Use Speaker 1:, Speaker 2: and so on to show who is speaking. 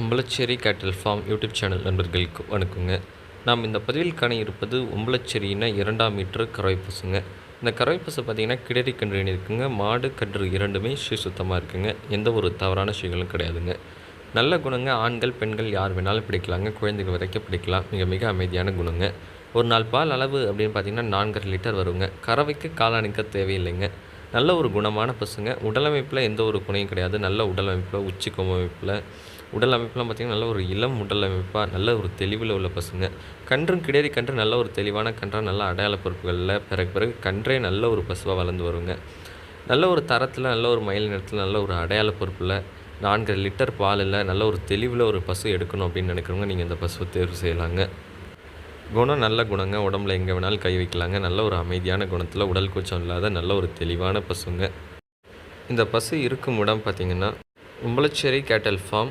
Speaker 1: உம்பளச்சேரி கேட்டில் form YouTube channel நண்பர்களுக்கு வணக்கங்க. நாம் இந்த பதிவில் காண இருப்பது உம்பளச்சேரியின இரண்டாம் மீட்டர் கறவை பசுங்க இந்த கறவை பசு பார்த்திங்கன்னா கிடரி கன்று இருக்குங்க. மாடு கன்று இரண்டுமே ஸ்ரீ சுத்தமாக இருக்குங்க. எந்த ஒரு தவறான விஷயங்களும் கிடையாதுங்க. நல்ல குணங்க ஆண்கள் பெண்கள் யார் வேணாலும் பிடிக்கலாங்க. குழந்தைகள் வரைக்கும் பிடிக்கலாம். மிக மிக அமைதியான குணங்க. ஒரு நாள் பால் அளவு அப்படின்னு பார்த்திங்கன்னா நான்கரை லிட்டர் வருங்க. கறவைக்கு காலணிக்க தேவையில்லைங்க. நல்ல ஒரு குணமான பசுங்க. உடலமைப்பில் எந்த ஒரு குணையும் கிடையாது. நல்ல உடலமைப்பில் உச்சி அமைப்பில் உடல் அமைப்புலாம் பார்த்திங்கன்னா நல்ல ஒரு இளம் உடல் அமைப்பாக நல்ல ஒரு தெளிவில் உள்ள பசுங்க கன்றும் கிடையாது கன்று நல்ல ஒரு தெளிவான கன்றாக நல்ல அடையாள பொறுப்புகளில் பிறகு பிறகு கன்றே நல்ல ஒரு பசுவாக வளர்ந்து வருங்க நல்ல ஒரு தரத்தில் நல்ல ஒரு மயில் நிறத்தில் நல்ல ஒரு அடையாள பொறுப்பில் நான்கு லிட்டர் பாலில் நல்ல ஒரு தெளிவில் ஒரு பசு எடுக்கணும் அப்படின்னு நினைக்கிறவங்க நீங்கள் இந்த பசுவை தேர்வு செய்யலாங்க குணம் நல்ல குணங்க உடம்புல எங்கே வேணாலும் கை வைக்கலாங்க நல்ல ஒரு அமைதியான குணத்தில் உடல் கூச்சம் இல்லாத நல்ல ஒரு தெளிவான பசுங்க இந்த பசு இருக்கும் இடம் பார்த்திங்கன்னா உம்பளச்சேரி கேட்டல் ஃபார்ம்